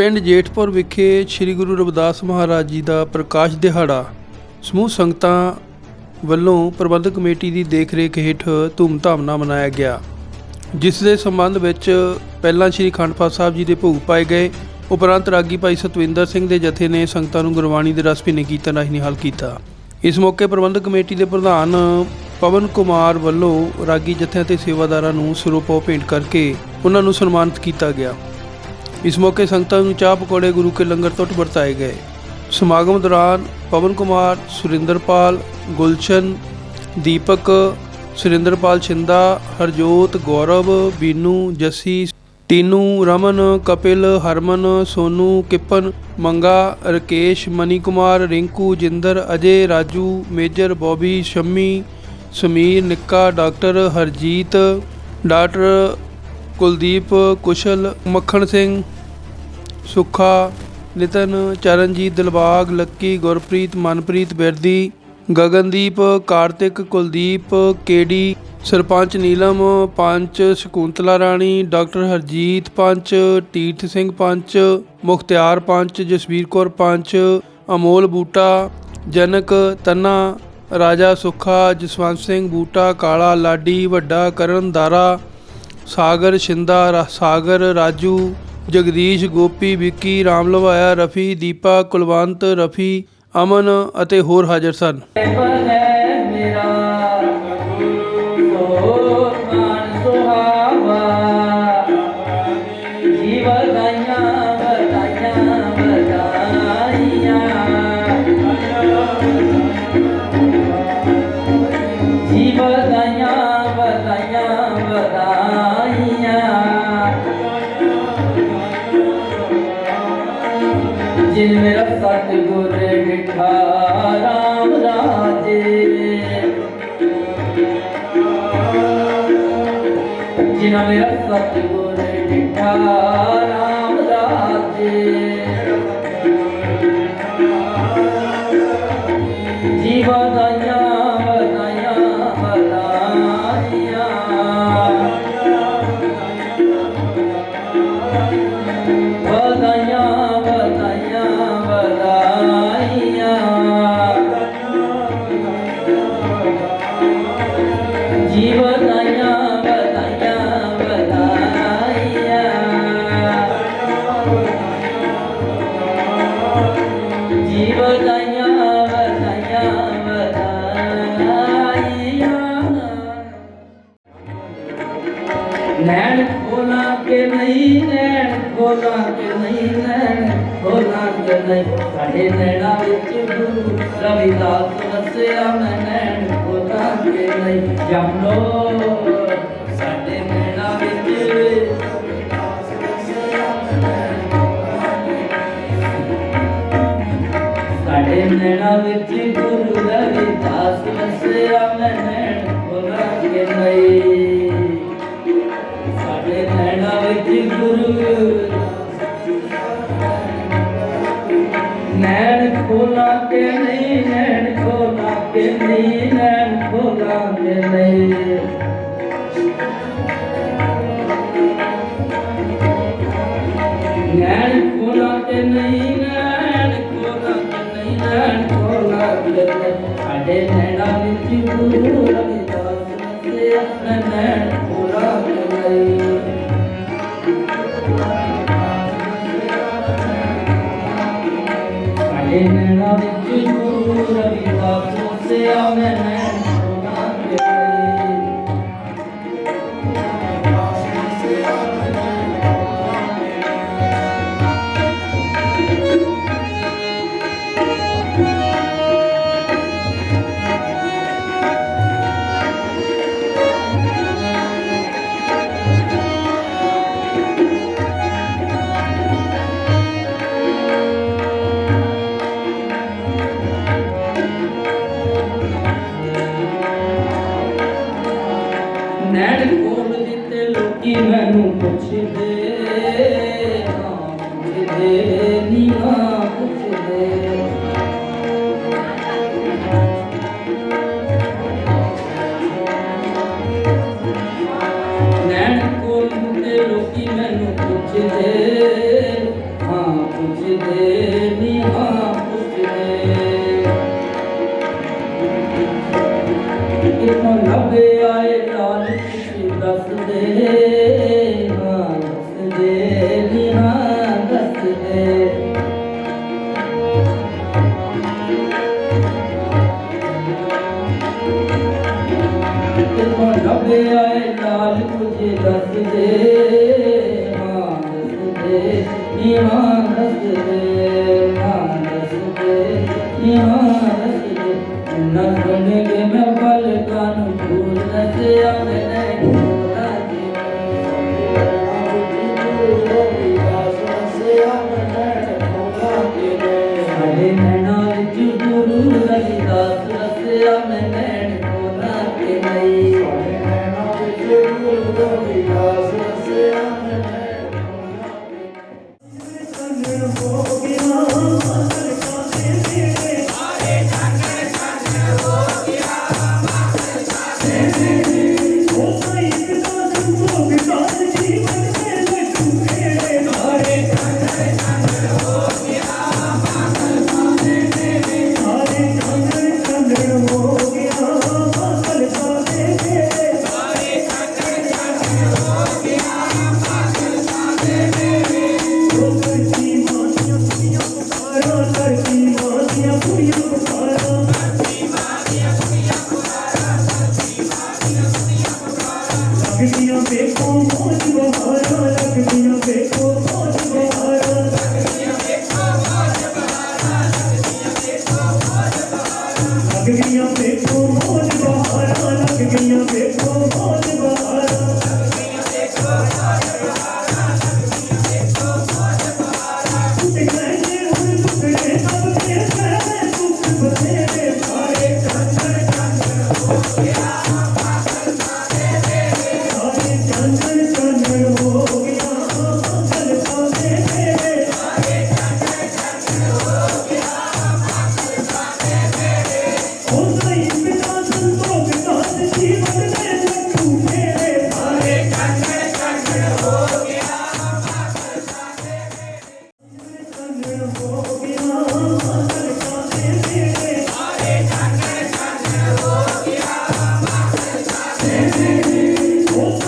ਪਿੰਡ ਜੇਠਪੁਰ ਵਿਖੇ ਸ੍ਰੀ ਗੁਰੂ ਰਵਿਦਾਸ ਮਹਾਰਾਜ ਜੀ ਦਾ ਪ੍ਰਕਾਸ਼ ਦਿਹਾੜਾ, ਸਮੂਹ ਸੰਗਤਾਂ ਵੱਲੋਂ ਪ੍ਰਬੰਧਕ ਕਮੇਟੀ ਦੀ ਦੇਖਰੇਖ ਹੇਠ ਧੂਮਧਾਮ ਨਾਲ ਮਨਾਇਆ ਗਿਆ। ਜਿਸ ਦੇ ਸੰਬੰਧ ਵਿੱਚ ਪਹਿਲਾਂ ਸ੍ਰੀ ਖੰਡਪਾਠ ਸਾਹਿਬ ਜੀ ਦੇ ਭੋਗ ਪਾਏ ਗਏ, ਉਪਰੰਤ ਰਾਗੀ ਭਾਈ ਸਤਵਿੰਦਰ ਸਿੰਘ ਦੇ ਜਥੇ ਨੇ ਸੰਗਤਾਂ ਨੂੰ ਗੁਰਬਾਣੀ ਦੇ ਰਸ ਭਿੰਨੇ ਕੀਰਤਨ ਰਾਹੀਂ ਨਿਹਾਲ ਕੀਤਾ। ਇਸ ਮੌਕੇ ਪ੍ਰਬੰਧਕ ਕਮੇਟੀ ਦੇ ਪ੍ਰਧਾਨ ਪਵਨ ਕੁਮਾਰ ਵੱਲੋਂ ਰਾਗੀ ਜਥਿਆਂ ਤੇ ਸੇਵਾਦਾਰਾਂ ਨੂੰ ਸਰੋਪੋ ਭੇਂਟ ਕਰਕੇ ਉਹਨਾਂ ਨੂੰ ਸਨਮਾਨਿਤ ਕੀਤਾ ਗਿਆ। ਇਸ ਮੌਕੇ ਸੰਗਤਾਂ ਨੂੰ ਚਾਹ ਪਕੌੜੇ ਗੁਰੂ ਕੇ ਲੰਗਰ ਤੋਂ ਵਰਤਾਏ ਗਏ। ਸਮਾਗਮ ਦੌਰਾਨ ਪਵਨ ਕੁਮਾਰ, ਸੁਰਿੰਦਰਪਾਲ, ਗੁਲਸ਼ਨ, ਦੀਪਕ, ਸੁਰਿੰਦਰਪਾਲ ਛਿੰਦਾ, ਹਰਜੋਤ, ਗੌਰਵ, ਬੀਨੂ, ਜੱਸੀ, ਟੀਨੂ, Raman, Kapil, Harman, Sonu, Kipan, Manga, Rakesh, Mani Kumar, Rinku, Jinder, Ajay, Raju, Major, Bobby, Shammi, Sameer, Nikka, doctor, Harjeet, doctor Kuldeep, Kushal, Makhan Singh, Sukha, Nitin, Charanjit Dilbagh, Lucky, Gurpreet, Manpreet Birdi, Gagandeep, Kartik, Kuldeep, KD, sarpanch Neelam, panch Shakuntala Rani, doctor Harjeet panch, Tirath Singh panch, ਮੁਖਤਿਆਰ ਪੰਚ, ਜਸਵੀਰ ਕੌਰ ਪੰਚ, ਅਮੋਲ ਬੂਟਾ, ਜਨਕ, ਤੰਨਾ, ਰਾਜਾ ਸੁੱਖਾ, ਜਸਵੰਤ ਸਿੰਘ ਬੂਟਾ, ਕਾਲਾ ਲਾਡੀ, ਵੱਡਾ ਕਰਨ ਦਾਰਾ ਸਾਗਰ ਸ਼ਿੰਦਾ ਰਾ- ਸਾਗਰ ਰਾਜੂ, ਜਗਦੀਸ਼ ਗੋਪੀ, ਵਿੱਕੀ, ਰਾਮ ਲਵਾਇਆ, ਰਫੀ, ਦੀਪਾ, ਕੁਲਵੰਤ, ਰਫੀ, ਅਮਨ ਅਤੇ ਹੋਰ ਹਾਜ਼ਰ ਸਨ। ਹੈ ਮੇਰਾ। ਸੋ ਮੇਰਾ ਸਤਿਗੁਰ ਮਿਠਾ ਰਾਮ ਰਾਜੇ ਜਿਨ ਮੇਰਾ ਸਤਿਗੁਰ ਮਿਠਾ ਨੈਣ ਖੋਲਾ ਕੇ ਨਹੀਂ ਨੈਣ ਖੋਲਾ ਕੇ ਨਹੀਂ ਨੈਣ ਖੋਲਾ ਕੇ ਨਹੀਂ। ਸਾਡੇ ਨੈਣਾ ਵਿੱਚ ਗੁਰੂ ਰਵਿਦਾਸ ਵਸਿਆ ਮੈਂ ਨੈਣ ਖੋਲਾ ਕੇ ਨਹੀਂ। ਜਮਲੋ ਖੋਲਾ ਕੇ ਨਹੀਂ ਨੈਣ ਖੋਲਾ ਕੇ ਨਹੀਂ ਨੈਣ ਖੋਲਾ ਕੇ ਨਹੀਂ। ਨੈਣ ਖੋਲਾ ਕੇ ਨਹੀਂ ਨੈਣ ਖੋਲਾ ਕੇ ਨਹੀਂ ਨੈਣ ਖੋਲਾ ਕੇ ਨਹੀਂ। ਸਾਡੇ ਨੈਣਾ ਵਿੱਚ ਗੁਰੂ ਰਵਿਦਾਸ ਵਸੇ ਨੈਣ ਖੋਲਾ ਕੇ ਨਹੀਂ। ਸਾਡੇ ਨੈਣਾ ਵਿੱਚ ਗੁਰੂ ਰਵਿਦਾਸ ਵਸੇ ਆਪਣੇ ਕਿਥੋਂ ਲੱਭ ਆਏ ਨਾਲ ਤੁਸੀਂ ਦੱਸਦੇ ਹਾਂ ਦੱਸਦੇ। ਵੀ ਹਾਂ ਆਏ ਨਾਲ ਤੁਸੀਂ ਦੱਸਦੇ ਹਾਂ ਦੱਸਦੇ। ਹੋ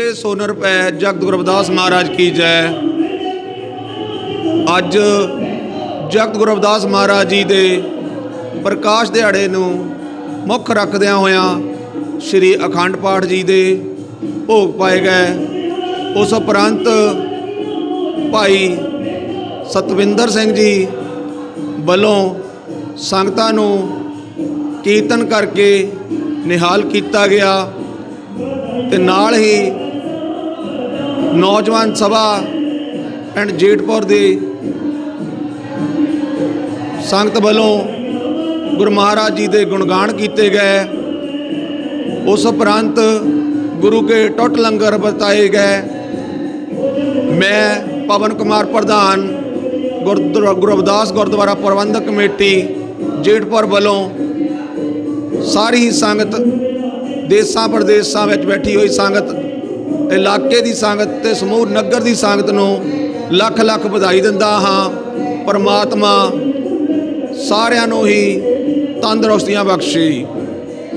ਬੋਲੇ ਸੋਨ ਰੁਪਏ ਜਗਤ ਗੁਰੂ ਰਵਿਦਾਸ ਮਹਾਰਾਜ ਕੀ ਜੈ। ਅੱਜ ਜਗਤ ਗੁਰੂ ਰਵਿਦਾਸ ਮਹਾਰਾਜ ਜੀ ਦੇ ਪ੍ਰਕਾਸ਼ ਦਿਹਾੜੇ ਨੂੰ ਮੁੱਖ ਰੱਖਦਿਆਂ ਹੋਇਆਂ ਸ੍ਰੀ ਅਖੰਡ ਪਾਠ ਜੀ ਦੇ ਭੋਗ ਪਾਏ ਗਏ। ਉਸ ਉਪਰੰਤ ਭਾਈ ਸਤਵਿੰਦਰ ਸਿੰਘ ਜੀ ਵੱਲੋਂ ਸੰਗਤਾਂ ਨੂੰ ਕੀਰਤਨ ਕਰਕੇ ਨਿਹਾਲ ਕੀਤਾ ਗਿਆ ਤੇ ਨਾਲ ਹੀ ਨੌਜਵਾਨ ਸਭਾ ਐਂਡ ਜੇਟਪੁਰ ਦੇ ਸੰਗਤ ਵੱਲੋਂ ਗੁਰੂ ਮਹਾਰਾਜ ਜੀ ਦੇ ਗੁਣਗਾਨ ਕੀਤੇ ਗਏ। ਉਸ ਉਪਰੰਤ ਗੁਰੂ ਕੇ ਟੁੱਟ ਲੰਗਰ ਵਰਤਾਏ ਗਏ। ਮੈਂ ਪਵਨ ਕੁਮਾਰ ਪ੍ਰਧਾਨ ਗੁਰਦੁਆਰਾ ਗੁਰੂ ਰਵਿਦਾਸ ਗੁਰਦੁਆਰਾ ਪ੍ਰਬੰਧਕ ਕਮੇਟੀ ਜੇਟਪੁਰ ਵੱਲੋਂ ਸਾਰੀ ਹੀ ਸੰਗਤ ਦੇਸਾਂ ਪ੍ਰਦੇਸਾਂ ਵਿੱਚ ਬੈਠੀ ਹੋਈ ਸੰਗਤ ਇਲਾਕੇ ਦੀ ਸੰਗਤ ਤੇ ਸਮੂਹ ਨਗਰ ਦੀ ਸੰਗਤ ਨੂੰ ਲੱਖ ਲੱਖ ਵਧਾਈ ਦਿੰਦਾ ਹਾਂ। ਪਰਮਾਤਮਾ ਸਾਰਿਆਂ ਨੂੰ ਹੀ ਤੰਦਰੁਸਤੀਆਂ ਬਖਸ਼ੇ।